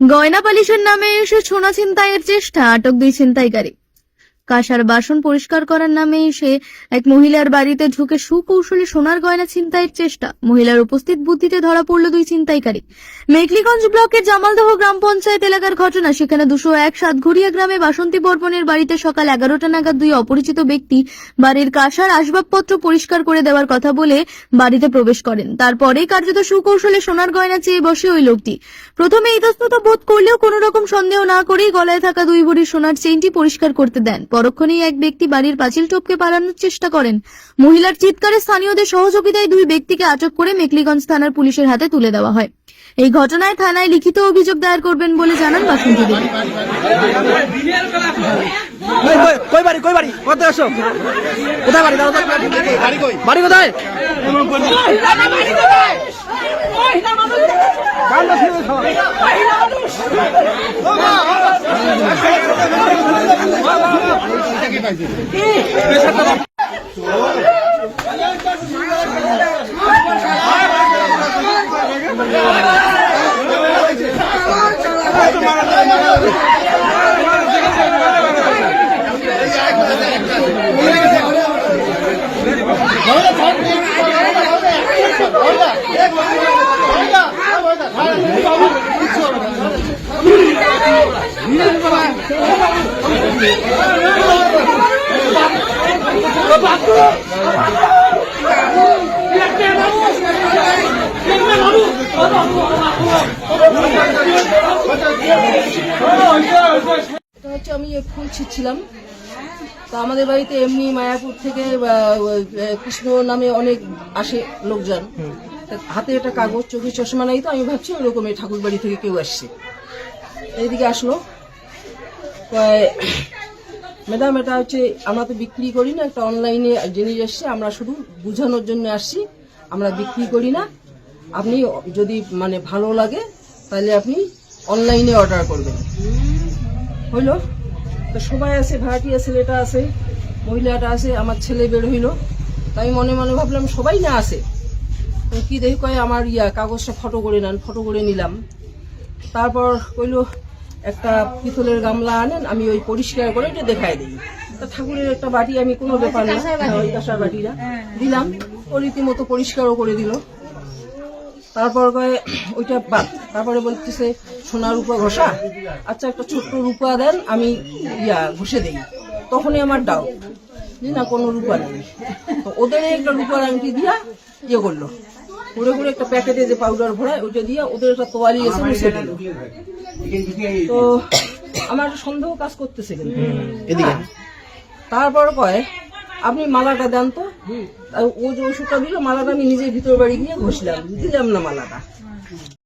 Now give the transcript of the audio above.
গয়না পালিশের নামে এসে সোনা ছিনতাইয়ের চেষ্টা আটক দুই ছিনতাইকারী। কাঁসার বাসন পরিষ্কার করার নামে এসে এক মহিলার বাড়িতে ঢুকে সুকৌশলে সোনার গয়না ছিনতাইয়ের চেষ্টা। মহিলার উপস্থিত বুদ্ধিতে ধরা পড়ল দুই ছিনতাইকারী। মেঘলিগঞ্জ ব্লকের জামালদহ গ্রাম পঞ্চায়েত এলাকার ঘটনা, সেখানে দুশো এক সাতঘরিয়া গ্রামে বাসন্তী বর্মনের বাড়িতে সকাল এগারোটা নাগাদ দুই অপরিচিত ব্যক্তি বাড়ির কাঁসার আসবাবপত্র পরিষ্কার করে দেওয়ার কথা বলে বাড়িতে প্রবেশ করেন। তারপরেই কার্যত সুকৌশলে সোনার গয়না চেয়ে বসে ওই লোকটি। প্রথমে ইতস্তত বোধ করলেও কোনো রকম সন্দেহ না করেই গলায় থাকা দুই ভরি সোনার চেইনটি পরিষ্কার করতে দেন। পরক্ষণেই এক ব্যক্তি বাড়ির পাঁচিল টপকে পালানোর চেষ্টা করেন মহিলার চিৎকারে স্থানীয়দের সহযোগিতায় দুই ব্যক্তিকে আটক করে মেকলিগঞ্জ থানার পুলিশের হাতে তুলে দেওয়া হয় এই ঘটনায় থানায় লিখিত অভিযোগ দায়ের করবেন বলে জানান বাসন্তী দেবী কই কই কই বাড়ি কই বাড়ি কোথায় আসো কোথায় বাড়ি দাঁড়াও বাড়ি বাড়ি কোথায় Vamos lá, vamos lá. হচ্ছে আমি ফুল ছিঁচ্ছিলাম তো আমাদের বাড়িতে এমনি মায়াপুর থেকে কৃষ্ণ নামে অনেক আসে লোকজন। হাতে একটা কাগজ, চোখে চশমা নাই তো, আমি ভাবছি ওরকম এই ঠাকুর বাড়ি থেকে কেউ আসছে। এইদিকে আসলো। কয়, ম্যাডাম এটা হচ্ছে আমরা তো বিক্রি করি না একটা অনলাইনে জিনিস এসছে আমরা শুধু বোঝানোর জন্য আসছি আমরা বিক্রি করি না। আপনি যদি মানে ভালো লাগে তাহলে আপনি অনলাইনে অর্ডার করবেন। হইল? তো সবাই আছে ভাড়াটিয়া ছেলেটা আছে মহিলাটা আছে আমার ছেলে বের হইল। তাই আমি মনে মনে ভাবলাম সবাই না আছে। তো কি দেখি কয় আমার ইয়া কাগজটা ফটো করে নেন ফটো করে নিলাম। তারপর কইলো একটা পিতলের গামলা আনেন আমি ওই পরিষ্কার করে ওইটা দেখাই দিই। তা ঠাকুরের একটা বাটি আমি কোনো ব্যাপার না। হ্যাঁ, ওই কাঁসার বাটিটা দিলাম। ও রীতিমতো পরিষ্কারও করে দিল। তারপর কয়ে ওইটা বাদ তারপরে বলতেছে সোনা রূপা ঘষা? আচ্ছা একটা ছোট্ট রূপা দেন আমি ইয়া ঘষে দিই। তখনই আমার ডাউট যে না কোনো রূপা নেই। তো ওদের একটা রূপার আংটি দিয়া ইয়ে করল। করে ঘুরে একটা প্যাকেটে যে পাউডার ভরায় ওটা দিয়ে ওদের একটা তোয়ালি এসে মিশে দিল। তো আমার সন্দেহ কাজ করতেছে কিন্তু। এদিকে। তারপর কয় আপনি মালাটা দেন তো। ও যে ওষুধটা দিল মালাটা আমি নিজের ভিতর বাড়ি গিয়ে ঘষলাম। দিলাম না মালাটা।